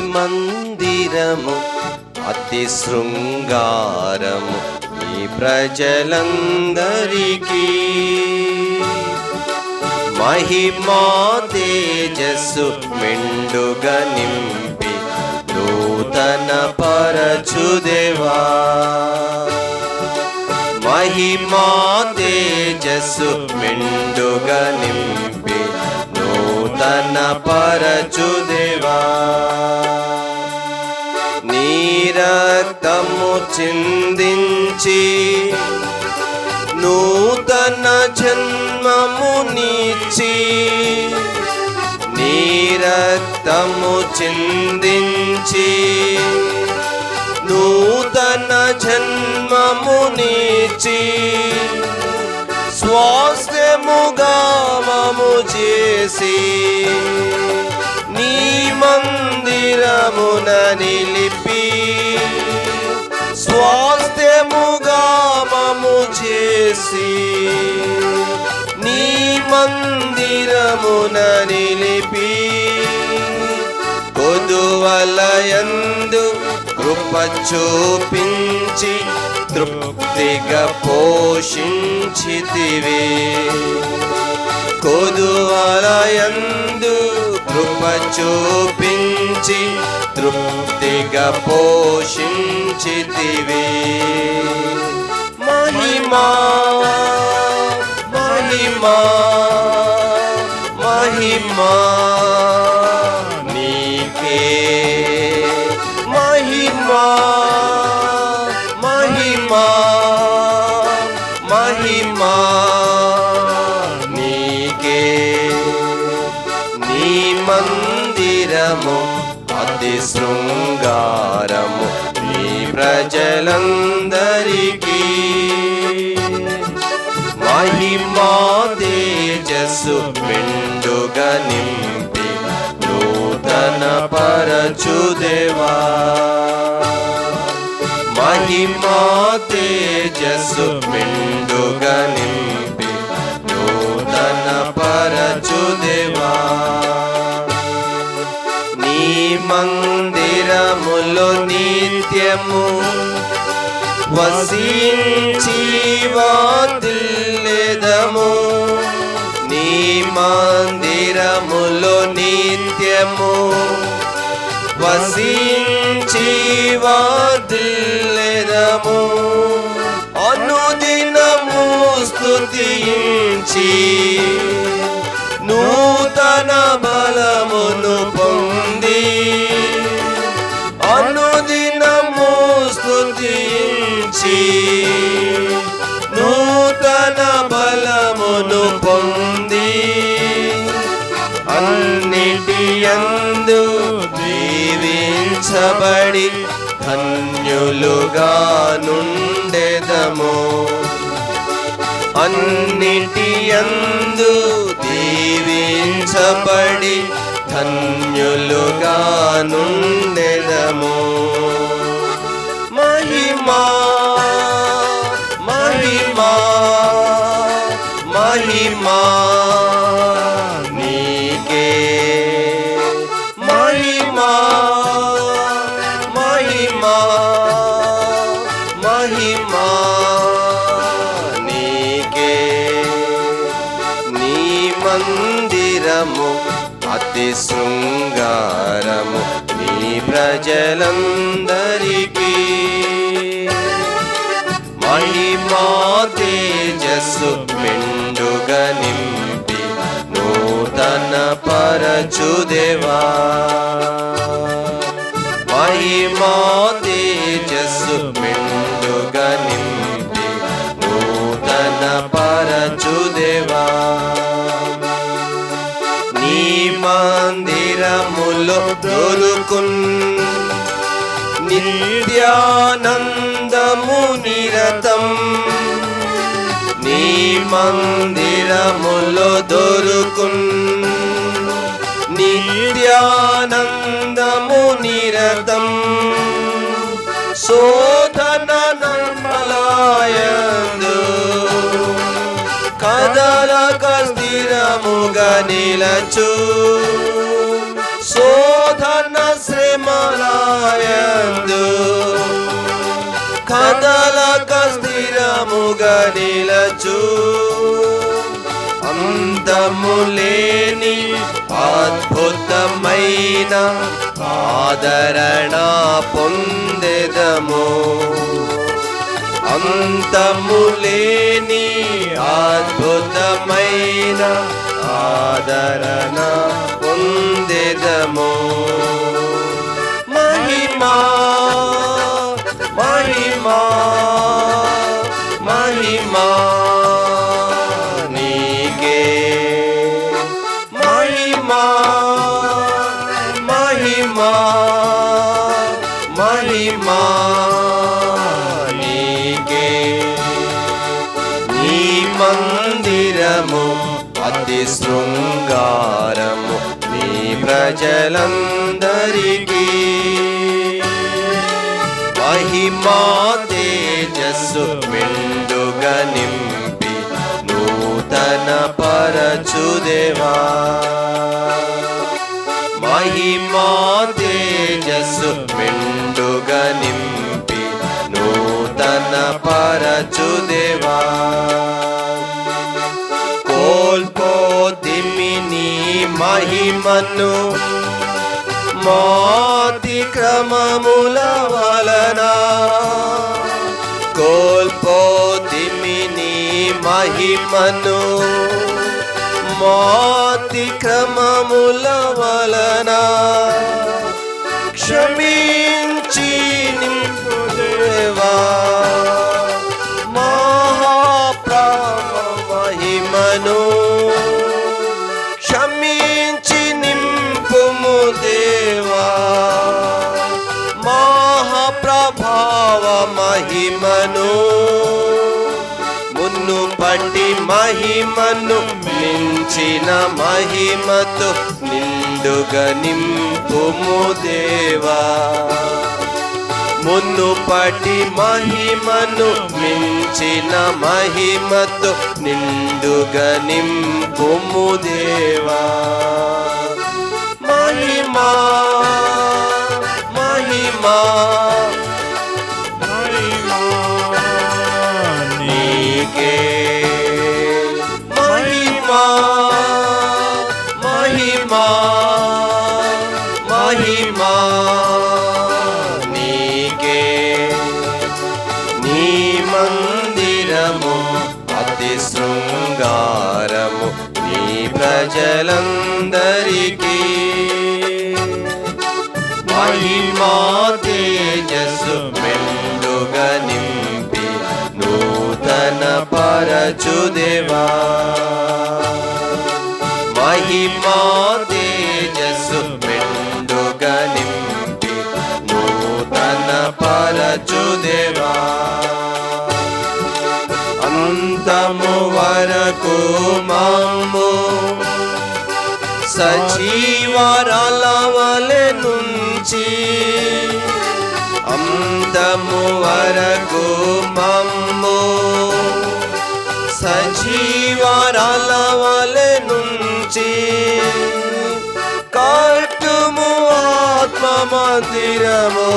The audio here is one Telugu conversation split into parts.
మందిరము అతి శృంగారము ఈ ప్రజలందరికీ. మహిమా తేజస్సు మెండుగా నింపి నూతన పరచుదేవా మహిమా తేజస్సు మెండుగా నింపి నూతన పరచుదేవా రక్తము చిందించి నూతన జన్మమునిచ్చి నీ రక్తము చిందించి నూతన జన్మమునిచ్చి స్వాస్థ్యముగా మము చేసి నీ మందిరమున నిలి చేసి నీ మందిరమున నిలిపి పొదువలయందు కృప చూపించి తృప్తిగా పోషించితివి. కొదువలయందు కృప చూపించి తృప్తిగా పోషించితివి. మహిమా మహిమా మహిమా నీకే మహిమా మహిమా మహిమా నీకే నీ మందిరము అతి శృంగారము నీ ప్రజలందరికీ. మహిమా తేజస్సు మెండుగా నింపి నూతన పరచుదేవా మహిమా తేజస్సు మెండుగా నింపి నూతన పరచుదేవా నీ మందిరములో నిత్యము వసించి వాదిల్లెదము నీ మందిరములో నిత్యము వసించి వాదిల్లెదము అనుదినము స్తుతించి నూతన బలమును పొంది అనుదినము స్తుతించి అన్నిటియందు జీవించబడి ధన్యులుగా నుండెదము అన్నిటియందు దీవించబడి ధన్యులుగా నుండెదము మహిమా మహిమా మహిమా. అతి శృంగారము నీ ప్రజలందరికీ. మహిమా తేజస్సు మెండుగా నింపి నూతన పరచుదేవా. మహిమా దొరుకున్ నిత్యానందము నిరతం నీ మందిరములో దొరుకున్ నిత్యానందము నిరతం శోధన నర్మలాయందు కదలక స్థిరముగా నిలచు. సో శ్రమలాయందు కదలక స్థిరముగా నిలచు అంతములేని అద్భుతమైన ఆదరణ పొందెదము అంతములేని అద్భుతమైన ఆదరణ పొందెదము శృంగారము నీ ప్రజలందరికీ. మహిమా తేజస్సు మెండుగా నింపి నూతన పరచుదేవా మహిమా తేజస్సు మెండుగా నింపి నూతన పరచుదేవా మహిమను మాతి క్రమముల వలన కోల్పోతిమిని మహిమను మాతి క్రమముల వలన క్షమీ నిన్ను పట్టి మహిమను మించిన మహిమతో నిండుగా నింపుము దేవా. మున్ను పటి మహిమను మించిన మహిమతో నిండుగా నింపుము దేవా. ప్రజలందరికీ. మహిమా తేజస్సు మెండుగా నింపి నూతన పరచుదేవా మహిమా తేజస్సు మెండుగా నింపి నూతన పరచుదేవా సజీవరాల వలె నుంచి అంతము వరకు మమ్ము సజీవరాల వలె నుంచి కాటుము ఆత్మ మందిరము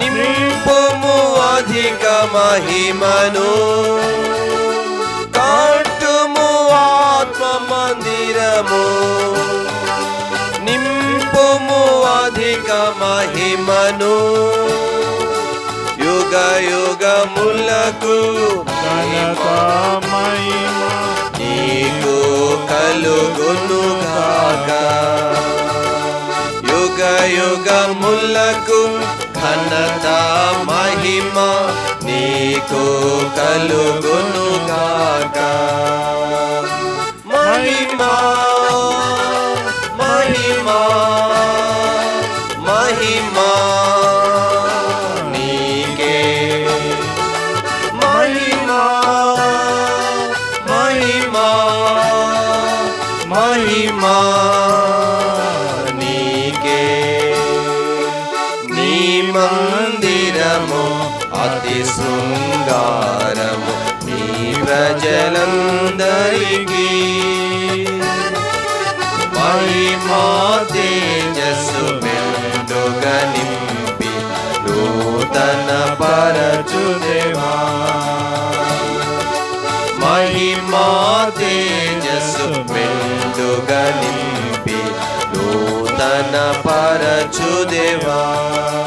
నింపుము అధిక మహిమను మందిరము. నింపుము అధిక మహిమను. యుగ యుగములకు నీకు కలుగును గాక యుగ యుగములకు ఘనత మహిమ నీకు కలుగును గాక నీకే నీ మందిరము అతి శృంగారము నీ ప్రజలందరికీ. మహిమా తేజస్సు నింపి నూతన నింపి